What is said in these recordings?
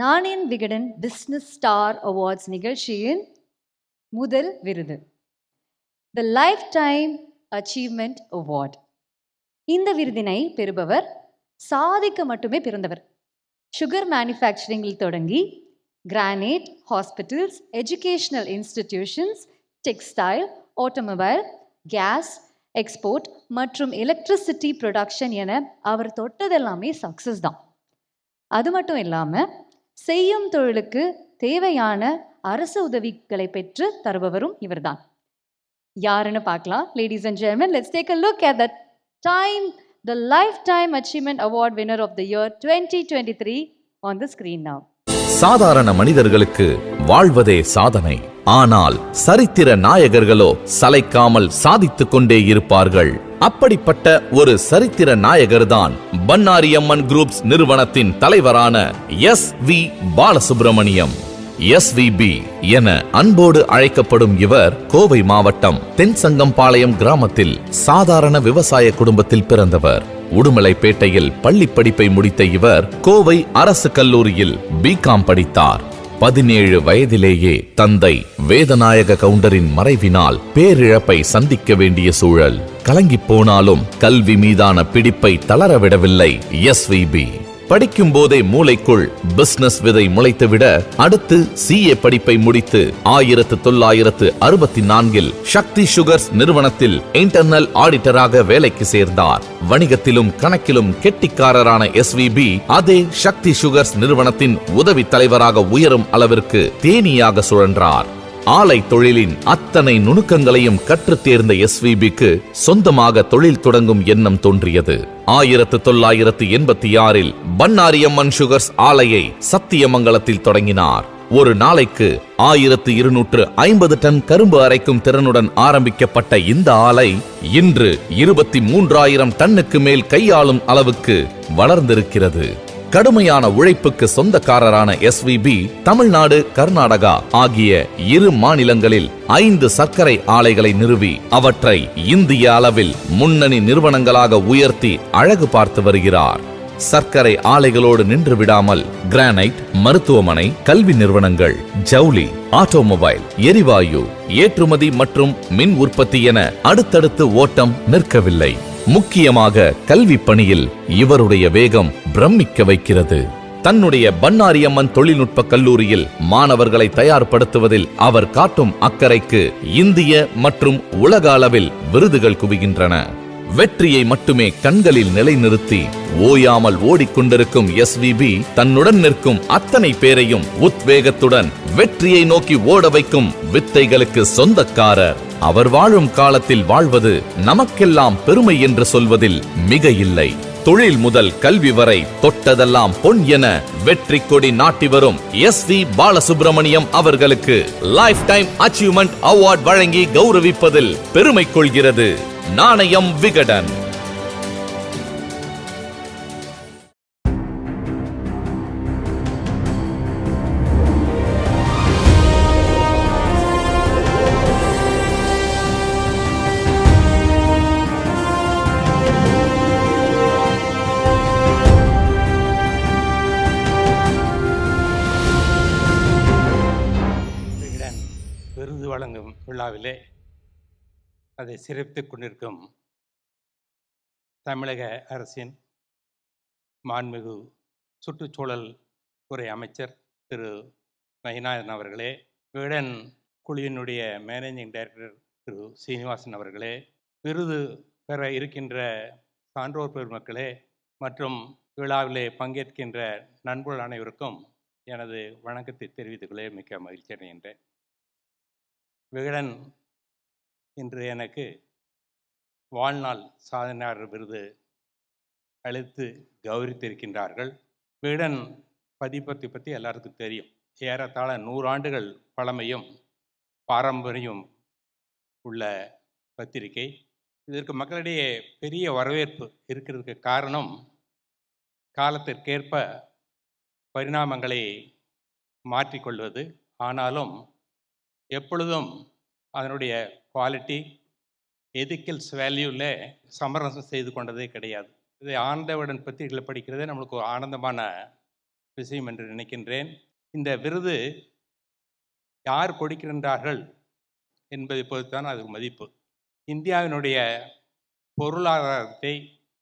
Nanayam Vikatan business star awards நிகழ்ச்சியின் முதல் விருது. The life time achievement award இந்த விருதினை பெறுபவர் சாதிக்க மட்டுமே பிறந்தவர். சுகர் மேனுஃபேக்சரிங்கில் தொடங்கி granite hospitals educational institutions textile automobile gas export மற்றும் எலக்ட்ரிசிட்டி ப்ரொடக்ஷன் என அவர் தொட்டதெல்லாமே சக்ஸஸ் தான். அது மட்டும் இல்லாமல் செய்யும் தொழிலுக்கு தேவையான அரசு உதவிகளை பெற்று தருபவரும் இவர்தான். யாருன்னு பார்க்கலாம் ladies and gentlemen let's take a look at the time the lifetime achievement award winner of the year twenty twenty three on the screen now சாதாரண மனிதர்களுக்கு வாழ்வதே சாதனை. ஆனால் சரித்திர நாயகர்களோ சலைக்காமல் சாதித்துக் கொண்டே இருப்பார்கள். அப்படிப்பட்ட ஒரு சரித்திர நாயகர்தான் பன்னாரி அம்மன் குரூப்ஸ் நிறுவனத்தின் தலைவரான எஸ் வி பாலசுப்ரமணியம். எஸ்விபி என அன்போடு அழைக்கப்படும் இவர் கோவை மாவட்டம் தென்சங்கம்பாளையம் கிராமத்தில் சாதாரண விவசாய குடும்பத்தில் பிறந்தவர். உடுமலைப்பேட்டையில் பள்ளி படிப்பை முடித்த இவர் கோவை அரசு கல்லூரியில் பிகாம் படித்தார். பதினேழு வயதிலேயே தந்தை வேதநாயக கவுண்டரின் மறைவினால் பேரிழப்பை சந்திக்க வேண்டிய சூழல். கலங்கி போனாலும் கல்வி மீதான பிடிப்பை தளரவிடவில்லை எஸ்விபி படிக்கும் போதே மூளைக்குள் பிசினஸ் விதை முளைத்துவிட அடுத்து சிஏ படிப்பை முடித்து ஆயிரத்து தொள்ளாயிரத்து அறுபத்தி நான்கில் சக்தி சுகர்ஸ் நிறுவனத்தில் இன்டர்னல் ஆடிட்டராக வேலைக்கு சேர்ந்தார். வணிகத்திலும் கணக்கிலும் கெட்டிக்காரரான எஸ் பி அதே சக்தி சுகர்ஸ் நிறுவனத்தின் உதவி தலைவராக உயரும் அளவிற்கு தேனியாக சுழன்றார். ஆலை தொழிலின் அத்தனை நுணுக்கங்களையும் கற்றுத் தேர்ந்த எஸ்விபிக்கு சொந்தமாக தொழில் தொடங்கும் எண்ணம் தோன்றியது. ஆயிரத்து தொள்ளாயிரத்து எண்பத்தி ஆறில் பன்னாரியம்மன் சுகர்ஸ் ஆலையை சத்தியமங்கலத்தில் தொடங்கினார். ஒரு நாளைக்கு ஆயிரத்து இருநூற்று ஐம்பது டன் கரும்பு அரைக்கும் திறனுடன் ஆரம்பிக்கப்பட்ட இந்த ஆலை இன்று இருபத்தி மூன்றாயிரம் டன்னுக்கு மேல் கையாளும் அளவுக்கு வளர்ந்திருக்கிறது. கடுமையான உழைப்புக்கு சொந்தக்காரரான எஸ்விபி தமிழ்நாடு கர்நாடகா ஆகிய இரு மாநிலங்களில் ஐந்து சர்க்கரை ஆலைகளை நிறுவி அவற்றை இந்திய அளவில் முன்னணி நிறுவனங்களாக உயர்த்தி அழகு பார்த்து வருகிறார். சர்க்கரை ஆலைகளோடு நின்று விடாமல் கிரானைட் மருத்துவமனை கல்வி நிறுவனங்கள் ஜவுளி ஆட்டோமொபைல் எரிவாயு ஏற்றுமதி மற்றும் மின் உற்பத்தி என அடுத்தடுத்து ஓட்டம் நிற்கவில்லை. முக்கியமாக கல்வி பணியில் இவருடைய வேகம் பிரமிக்க வைக்கிறது. தன்னுடைய பன்னாரியம்மன் தொழில்நுட்ப கல்லூரியில் மாணவர்களை தயார்படுத்துவதில் அவர் காட்டும் அக்கறைக்கு இந்திய மற்றும் உலக அளவில் விருதுகள் குவிகின்றன. வெற்றியை மட்டுமே கண்களில் நிலைநிறுத்தி ஓயாமல் ஓடிக்கொண்டிருக்கும் எஸ்விபி தன்னுடன் நிற்கும் அத்தனை பேரையும் உத்வேகத்துடன் வெற்றியை நோக்கி ஓட வைக்கும் வித்தைகளுக்கு சொந்தக்காரர். அவர் வாழும் காலத்தில் வாழ்வது நமக்கெல்லாம் பெருமை என்று சொல்வதில் மிக இல்லை. தொழில் முதல் கல்வி வரை தொட்டதெல்லாம் பொன் என வெற்றி கொடி நாட்டி வரும் எஸ் வி பாலசுப்ரமணியம் அவர்களுக்கு லைஃப் டைம் அச்சீவ்மெண்ட் அவார்ட் வழங்கி கௌரவிப்பதில் பெருமை கொள்கிறது. நாணயம் விகடன். விகடன் விருது வழங்கும் விழாவிலே அதை சிறப்பித்துக் கொண்டிருக்கும் தமிழக அரசின் மாண்புமிகு சுற்றுச்சூழல் துறை அமைச்சர் திரு. மைநாதன் அவர்களே விகடன் குழுவினுடைய மேனேஜிங் டைரக்டர் திரு. சீனிவாசன் அவர்களே விருது பெற இருக்கின்ற சான்றோர் பெருமக்களே மற்றும் விழாவிலே பங்கேற்கின்ற நண்பர்கள் அனைவருக்கும் எனது வணக்கத்தை தெரிவித்துக்கொள்ள மிக்க மகிழ்ச்சி அடைகின்றேன். விகடன் இன்று எனக்கு வாழ்நாள் சாதனையாளர் விருது அளித்து கௌரித்திருக்கின்றார்கள் வீடன் பதிப்பத்தை பற்றி எல்லாருக்கும் தெரியும். ஏறத்தாழ நூறாண்டுகள் பழமையும் பாரம்பரியம் உள்ள பத்திரிகை. இதற்கு மக்களிடையே பெரிய வரவேற்பு இருக்கிறதுக்கு காரணம் காலத்திற்கேற்ப பரிணாமங்களை மாற்றிக்கொள்வது. ஆனாலும் எப்பொழுதும் அதனுடைய குவாலிட்டி எதிக்கல்ஸ் வேல்யூவில் சமரசம் செய்து கொண்டதே கிடையாது. இதை ஆனந்தவுடன் பத்திரிகைகளை படிக்கிறதே நம்மளுக்கு ஒரு ஆனந்தமான விஷயம் என்று நினைக்கின்றேன். இந்த விருது யார் கொடுக்கின்றார்கள் என்பதை பொறுத்துதான் அது மதிப்பு. இந்தியாவினுடைய பொருளாதாரத்தை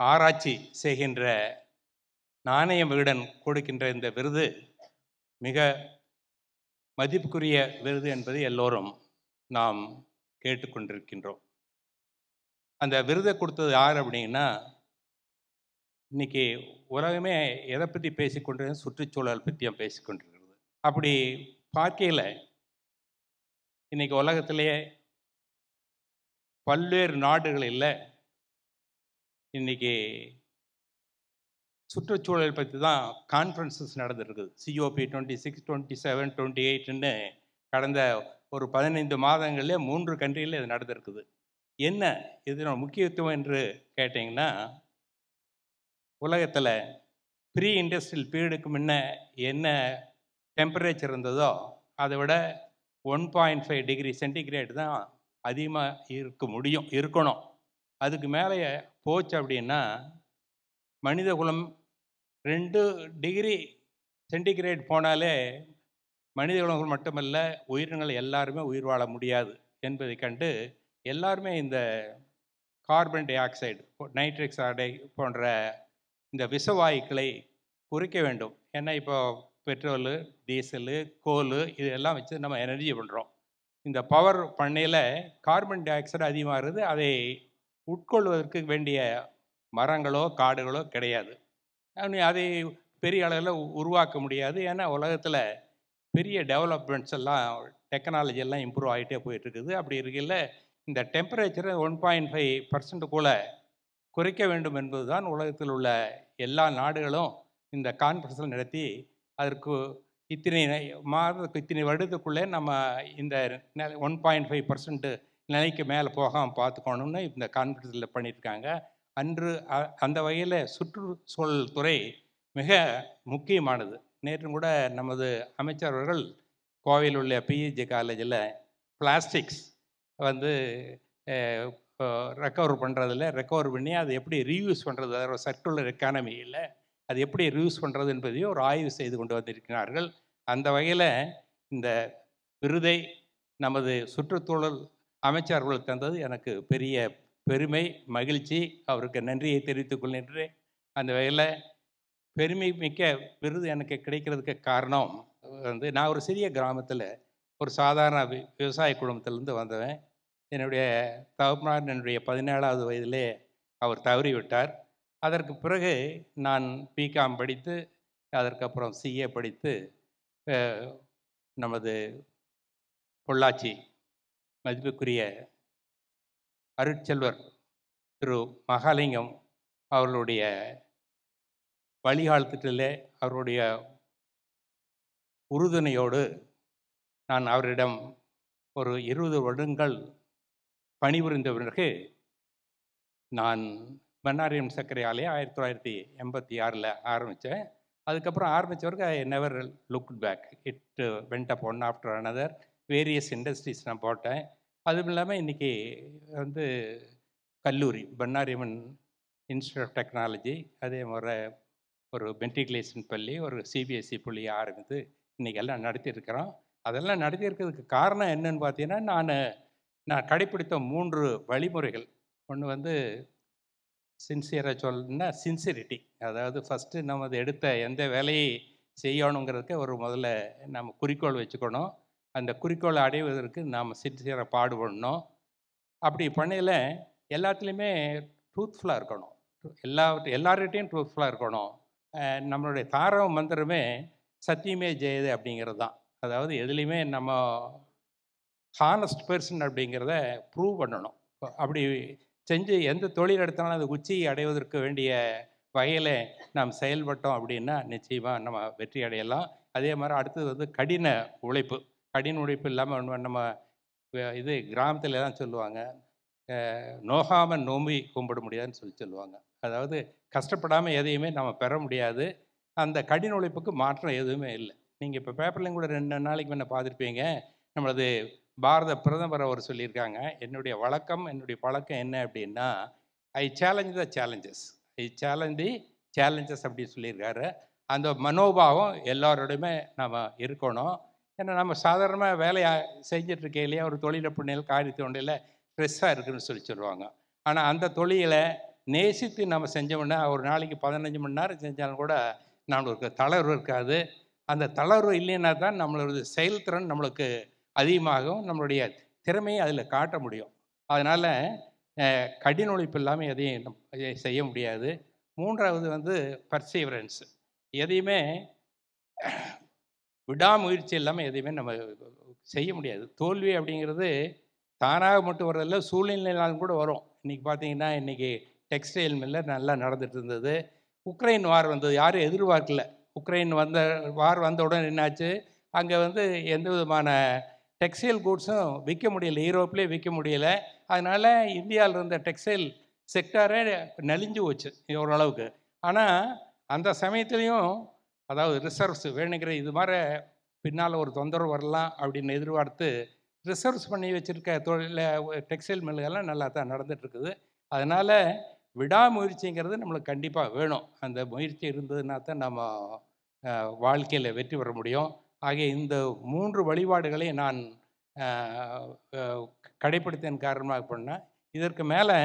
ஆராய்ச்சி செய்கின்ற நாணய விகடன் கொடுக்கின்ற இந்த விருது மிக மதிப்புக்குரிய விருது என்பது எல்லோரும் நாம் கேட்டுக்கொண்டிருக்கின்றோம். அந்த விருதை கொடுத்தது யார் அப்படின்னா இன்னைக்கு உலகமே எதை பற்றி பேசிக்கொண்டிருந்த சுற்றுச்சூழல் பற்றியும் பேசிக்கொண்டிருக்கிறது அப்படி பார்க்கையில் இன்னைக்கு உலகத்திலேயே பல்வேறு நாடுகளில் இன்னைக்கு சுற்றுச்சூழல் பற்றி தான் கான்ஃபரன்சஸ் நடந்துருக்குது COP twenty six twenty seven twenty எயிட்டுன்னு கடந்த ஒரு பதினைந்து மாதங்களிலே மூன்று கண்ட்ரியில் இது நடந்திருக்குது. என்ன இதனோட முக்கியத்துவம் என்று கேட்டிங்கன்னா உலகத்தில் ப்ரீ இண்டஸ்ட்ரியல் பீரியடுக்கு முன்ன என்ன டெம்பரேச்சர் இருந்ததோ அதை விட one point five degree centigrade தான் அதிகமாக இருக்க முடியும் இருக்கணும். அதுக்கு மேலே போச்சு அப்படின்னா மனித குலம் ரெண்டு டிகிரி சென்டிகிரேட் போனாலே மனித குலம் மட்டுமல்ல உயிரினங்கள் எல்லாருமே உயிர் வாழ முடியாது என்பதை கண்டு எல்லாருமே இந்த கார்பன் டை ஆக்சைடு நைட்ரிக்ஸ் ஆடை போன்ற இந்த விஷவாயுக்களை குறைக்க வேண்டும். ஏன்னா இப்போ பெட்ரோலு டீசலு கோலு இதெல்லாம் வச்சு நம்ம எனர்ஜி பண்ணுறோம் இந்த பவர் பண்ணையில் கார்பன் டை ஆக்சைடு அதிகமாகிறது அதை உட்கொள்வதற்கு வேண்டிய மரங்களோ காடுகளோ கிடையாது. அதை பெரிய அளவில் உருவாக்க முடியாது. ஏன்னா உலகத்தில் பெரிய டெவலப்மெண்ட்ஸ் எல்லாம் டெக்னாலஜி எல்லாம் இம்ப்ரூவ் ஆகிட்டே போயிட்டு இருக்குது அப்படி இருக்கையில் இந்த டெம்பரேச்சரை ஒன் பாயிண்ட் ஃபைவ் பர்சன்ட்டுக்குள்ளே குறைக்க வேண்டும் என்பதுதான் உலகத்தில் உள்ள எல்லா நாடுகளும் இந்த கான்ஃபரன்ஸில் நடத்தி அதற்கு இத்தனை மாதத்துக்கு இத்தனை வருடத்துக்குள்ளே நம்ம இந்த ஒன் பாயிண்ட் ஃபைவ் பர்சன்ட்டு நிலைக்கு மேலே போகாமல் பார்த்துக்கணும்னு இந்த கான்ஃபரன்ஸில் பண்ணியிருக்காங்க. அன்று அ- அந்த வகையில் சுற்றுச்சூழல் துறை மிக முக்கியமானது. நேற்று கூட நமது அமைச்சர் அவர்கள் கோவையில் உள்ள பிஹெச்ஜி காலேஜில் பிளாஸ்டிக்ஸ் வந்து ரெக்கவர் பண்ணுறதில் ரெக்கவர் பண்ணி அதை எப்படி ரீயூஸ் பண்ணுறது அதோட சர்க்குலர் எக்கானமியில் அது எப்படி ரீயூஸ் பண்ணுறது என்பதையும் ஒரு ஆய்வு செய்து கொண்டு வந்திருக்கிறார்கள். அந்த வகையில் இந்த விருதை நமது சுற்றுச்சூழல் அமைச்சர்கள் தந்தது. எனக்கு பெரிய பெருமை மகிழ்ச்சி. அவருக்கு நன்றியை தெரிவித்துக் கொள்கின்றேன். அந்த வகையில் பெருமை மிக்க விருது எனக்கு கிடைக்கிறதுக்கு காரணம் வந்து நான் ஒரு சிறிய கிராமத்தில் ஒரு சாதாரண வி- விவசாய குடும்பத்திலேருந்து வந்தவன். என்னுடைய தகப்பனார் என்னுடைய பதினேழாவது வயதிலே அவர் தவறிவிட்டார். அதற்கு பிறகு நான் பிகாம் படித்து அதற்கப்புறம் சிஏ படித்து நமது பொள்ளாச்சி மதிப்புக்குரிய அருட்செல்வர் திரு மகாலிங்கம் அவர்களுடைய வழிகாலத்திலே அவருடைய உறுதுணையோடு நான் அவரிடம் ஒரு இருபது வருடங்கள் பணிபுரிந்த பிறகு நான் பன்னாரியம் சர்க்கரை ஆலையை ஆயிரத்தி தொள்ளாயிரத்தி எண்பத்தி ஆறில் ஆரம்பித்தேன் அதுக்கப்புறம் ஆரம்பித்த வரைக்கும் I never look back it went up one after another various industries நான் போட்டேன். அதுவும் இல்லாமல் இன்றைக்கி வந்து கல்லூரி பன்னாரியம்மன் இன்ஸ்டியூட் ஆஃப் டெக்னாலஜி அதே முறை ஒரு மெட்ரிகுலேஷன் பள்ளி ஒரு சிபிஎஸ்சி பள்ளியை ஆரம்பித்து இன்றைக்கி எல்லாம் நடத்தியிருக்கிறோம். அதெல்லாம் நடத்தியிருக்கிறதுக்கு காரணம் என்னன்னு பார்த்தீங்கன்னா நான் நான் கடைப்பிடித்த மூன்று வழிமுறைகள். ஒன்று வந்து சின்சியராக சொல்லணும்னா சின்சிரிட்டி அதாவது ஃபஸ்ட்டு நம்ம அதை எடுத்த எந்த வேலையை செய்யணுங்கிறதுக்கு ஒரு முதல்ல நம்ம குறிக்கோள் வச்சுக்கணும். அந்த குறிக்கோளை அடைவதற்கு நாம் சின்சியராக பாடுபடணும். அப்படி பண்ணையில் எல்லாத்துலேயுமே ட்ரூத்ஃபுல்லாக இருக்கணும். எல்லா எல்லார்கிட்டையும் ட்ரூத்ஃபுல்லாக இருக்கணும். நம்மளுடைய தாரவ மந்திரமே சத்தியமே ஜெயது அப்படிங்கிறது தான். அதாவது எதுலேயுமே நம்ம ஹானஸ்ட் பர்சன் அப்படிங்கிறத ப்ரூவ் பண்ணணும். அப்படி செஞ்சு எந்த தொழில் எடுத்தாலும் அது உச்சியை அடைவதற்கு வேண்டிய வகையில் நாம் செயல்பட்டோம் அப்படின்னா நிச்சயமாக நம்ம வெற்றி அடையலாம். அதே மாதிரி அடுத்தது வந்து கடின உழைப்பு. கடின உழைப்பு இல்லாமல் நம்ம இது கிராமத்தில் தான் சொல்லுவாங்க. நோகாமல் நோகாம நோம்பி கும்பிட முடியாதுன்னு சொல்லி சொல்லுவாங்க. அதாவது கஷ்டப்படாமல் எதையுமே நம்ம பெற முடியாது. அந்த கடின உழைப்புக்கு மாற்றம் எதுவுமே இல்லை. நீங்கள் இப்போ பேப்பர்லையும் கூட ரெண்டு நாளைக்கு முன்ன பார்த்துருப்பீங்க. நம்மளது பாரத பிரதமர் அவர் சொல்லியிருக்காங்க என்னுடைய வழக்கம் என்னுடைய பழக்கம் என்ன அப்படின்னா I challenge the challenges I challenge the challenges அப்படின்னு சொல்லியிருக்காரு. அந்த மனோபாவம் எல்லாரோடையுமே நம்ம இருக்கணும். ஏன்னா நம்ம சாதாரணமாக வேலையை செஞ்சிட்ருக்கையிலேயே ஒரு தொழிலை புண்ணியல் காரியத்தொண்டையில் ஸ்ட்ரெஸ்ஸாக இருக்குன்னு சொல்லி சொல்லுவாங்க. ஆனால் அந்த தொழிலை நேசித்து நம்ம செஞ்சோம்னா ஒரு நாளைக்கு பதினஞ்சு மணி நேரம் செஞ்சாலும் கூட நம்மளுக்கு தளர்வு இருக்காது. அந்த தளர்வு இல்லைன்னா தான் நம்மளோட செயல்திறன் நம்மளுக்கு அதிகமாகும் நம்மளுடைய திறமையை அதில் காட்ட முடியும். அதனால் கடின உழைப்பு இல்லாமல் எதையும் செய்ய முடியாது. மூன்றாவது வந்து பர்சீவரன்ஸ் எதையுமே விடாமுயற்சி இல்லாமல் எதையுமே நம்ம செய்ய முடியாது. தோல்வி அப்படிங்கிறது தானாக மட்டும் வர்றதில்ல சூழ்நிலைனாலும் கூட வரும். இன்றைக்கி பார்த்தீங்கன்னா இன்றைக்கி டெக்ஸ்டைல் மில்ல நல்லா நடந்துட்டு இருந்தது உக்ரைன் வார் வந்தது. யாரும் எதிர்பார்க்கல. உக்ரைன் வந்த வார் வந்த உடனே என்னாச்சு? அங்கே வந்து எந்த விதமான டெக்ஸ்டைல் கூட்ஸும் விற்க முடியல. யூரோப்லேயே விற்க முடியல. அதனால் இந்தியாவில் இருந்த டெக்ஸ்டைல் செக்டாரே நலிஞ்சு போச்சு ஓரளவுக்கு. ஆனால் அந்த சமயத்துலேயும் அதாவது ரிசர்வ்ஸ் வேணுங்கிற இது மாதிரி பின்னால் ஒரு தொந்தரவு வரலாம் அப்படின்னு எதிர்பார்த்து ரிசர்வ்ஸ் பண்ணி வச்சுருக்க தொழில டெக்ஸ்டைல் மில்லுகள்லாம் நல்லா தான் நடந்துகிட்ருக்குது. அதனால் விடாமுயற்சிங்கிறது நம்மளுக்கு கண்டிப்பாக வேணும். அந்த முயற்சி இருந்ததுன்னா தான் நம்ம வாழ்க்கையில் வெற்றி பெற முடியும். ஆகிய இந்த மூன்று வழிபாடுகளை நான் கடைப்பிடித்தன் காரணமாக பண்ணேன் இதற்கு மேலே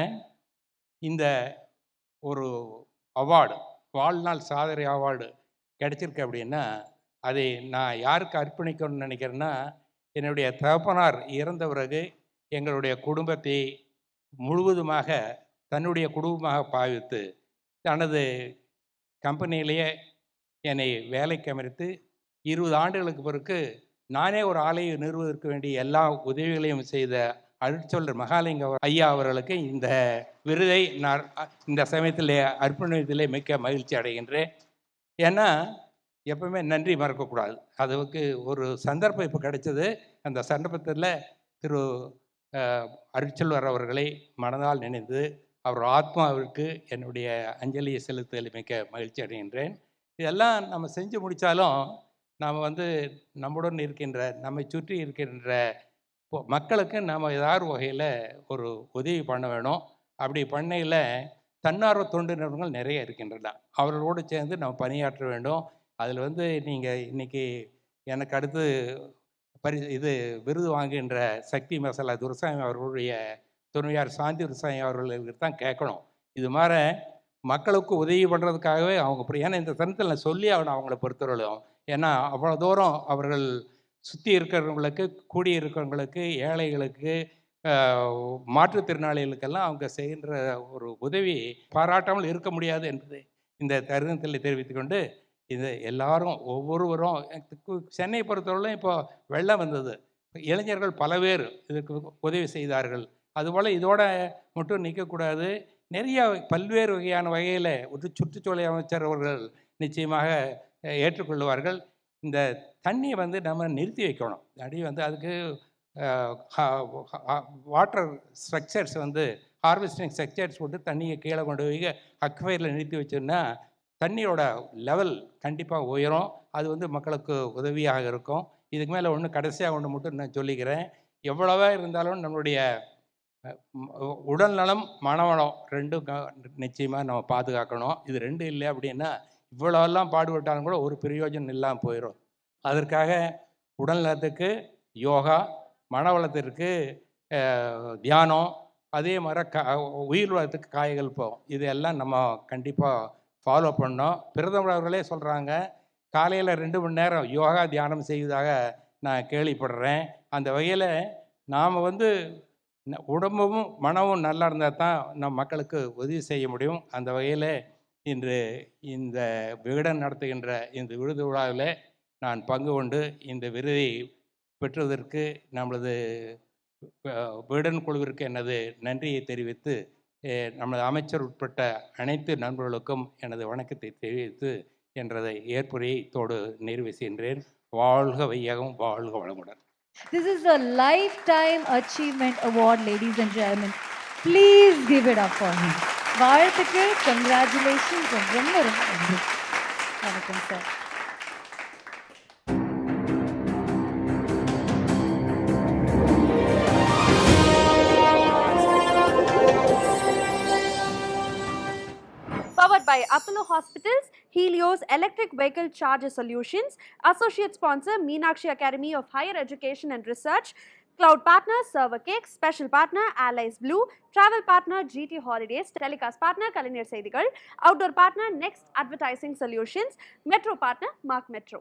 இந்த ஒரு அவார்டு வாழ்நாள் சாதனை அவார்டு கிடைச்சிருக்கு அப்படின்னா அதை நான் யாருக்கு அர்ப்பணிக்கணும்னு நினைக்கிறேன்னா என்னுடைய தகப்பனார் இறந்த பிறகு எங்களுடைய குடும்பத்தை முழுவதுமாக தன்னுடைய குடும்பமாக பாவித்து தனது கம்பெனியிலேயே என்னை வேலைக்கு அமர்த்து இருபது ஆண்டுகளுக்கு பிறகு நானே ஒரு ஆலையை நிறுவதற்கு வேண்டிய எல்லா உதவிகளையும் செய்த அருட்சொல்லர் மகாலிங்க ஐயா அவர்களுக்கு இந்த விருதை நான் இந்த சமயத்திலே அர்ப்பணித்ததிலே மிக்க மகிழ்ச்சி அடைகின்றேன். ஏன்னா எப்பவுமே நன்றி மறக்கக்கூடாது. அதுக்கு ஒரு சந்தர்ப்பம் இப்போ கிடைச்சது. அந்த சந்தர்ப்பத்தில் திரு அருட்செல்வர் அவர்களை மனதால் நினைந்து அவர் ஆத்மாவிற்கு என்னுடைய அஞ்சலியை செலுத்துதல் மிக்க மகிழ்ச்சி அடைகின்றேன். இதெல்லாம் நம்ம செஞ்சு முடித்தாலும் நாம் வந்து நம்முடன் இருக்கின்ற நம்மை சுற்றி இருக்கின்ற மக்களுக்கு நாம் ஏதாவது வகையில் ஒரு உதவி பண்ண வேணும். அப்படி பண்ணையில் தன்னார்வ தொண்டு நிறுவனங்கள் நிறைய இருக்கின்றன அவர்களோடு சேர்ந்து நம்ம பணியாற்ற வேண்டும். அதில் வந்து நீங்கள் இன்னைக்கு எனக்கு அடுத்து பரி இது விருது வாங்குகின்ற சக்தி மசாலா துரசாமி அவர்களுடைய துணையார் சாந்தி விவசாயி அவர்களுக்கு தான் கேட்கணும். இது மாதிரி மக்களுக்கு உதவி பண்ணுறதுக்காகவே அவங்க இப்படி ஏன்னா இந்த தருணத்தில் நான் சொல்லி ஆகணும் அவங்கள பொறுத்தவரையிலும். ஏன்னா அவ்வளோ தூரம் அவர்கள் சுற்றி இருக்கிறவங்களுக்கு கூடி இருக்கிறவங்களுக்கு ஏழைகளுக்கு மாற்றுத்திறனாளிகளுக்கெல்லாம் அவங்க செய்கின்ற ஒரு உதவி பாராட்டாமல் இருக்க முடியாது என்பதை இந்த தருணத்தில் தெரிவித்துக்கொண்டு இது எல்லாரும் ஒவ்வொருவரும் சென்னை பொறுத்தவரையிலும் இப்போ வெள்ளம் வந்தது. இளைஞர்கள் பல பேர் இதுக்கு உதவி செய்தார்கள். அதுபோல் இதோட மட்டும் நிற்கக்கூடாது நிறைய பல்வேறு வகையான வகையில் ஒரு சுற்றுச்சூழல் அமைச்சர் அவர்கள் நிச்சயமாக ஏற்றுக்கொள்வார்கள். இந்த தண்ணியை வந்து நம்ம நிறுத்தி வைக்கணும். அடி வந்து அதுக்கு வாட்டர் ஸ்ட்ரக்சர்ஸ் வந்து ஹார்வெஸ்டிங் ஸ்ட்ரக்சர்ஸ் போட்டு தண்ணியை கீழே கொண்டு போய் அக்வயரில் நிறுத்தி வச்சோம்னா தண்ணியோட லெவல் கண்டிப்பாக உயரும். அது வந்து மக்களுக்கு உதவியாக இருக்கும். இதுக்கு மேலே ஒன்று கடைசியாக ஒன்று மட்டும் நான் சொல்லிக்கிறேன். எவ்வளவா இருந்தாலும் நம்மளுடைய உடல் நலம் மனவளம் ரெண்டும் நிச்சயமாக நம்ம பாதுகாக்கணும். இது ரெண்டும் இல்லை அப்படின்னா இவ்வளோலாம் பாடுபட்டாலும் கூட ஒரு பிரயோஜனம் இல்லாமல் போயிடும் அதற்காக உடல் நலத்துக்கு யோகா மனவளத்திற்கு தியானம் அதே மாதிரி க உயிர் வளத்துக்கு காய்கள் போகும். இதையெல்லாம் நம்ம கண்டிப்பாக ஃபாலோ பண்ணோம் பிரதமர் அவர்களே சொல்கிறாங்க காலையில் ரெண்டு மணி நேரம் யோகா தியானம் செய்வதாக நான் கேள்விப்படுறேன். அந்த வகையில் நாம் வந்து உடம்பும் மனமும் நல்லா இருந்தால் தான் நம் மக்களுக்கு உதவி செய்ய முடியும். அந்த வகையில் இன்று இந்த விகடன் நடத்துகின்ற இந்த விருது விழாவில் நான் பங்கு கொண்டு இந்த விருதை பெற்றுவதற்கு நமது விகடன் குழுவிற்கு எனது நன்றியை தெரிவித்து நமது அமைச்சர் உட்பட்ட அனைத்து நண்பர்களுக்கும் எனது வணக்கத்தை தெரிவித்து என்றதை ஏற்புரையத்தோடு நிறைவு செய்கின்றேன். வாழ்க வையகம் வாழ்க வளமுடன். This is a lifetime achievement award, ladies and gentlemen. Please give it up for him. வாழ்த்துக்கு congratulations ரொம்ப ரொம்ப நன்றி வணக்கம் sir by Apollo Hospitals, Helios Electric Vehicle Charger Solutions, Associate Sponsor Meenakshi Academy of Higher Education and Research, Cloud Partner Server Cake, Special Partner Allies Blue, Travel Partner GT Holidays, Telecast Partner Kalinir Seidigal, Outdoor Partner Next Advertising Solutions, Metro Partner Mark Metro.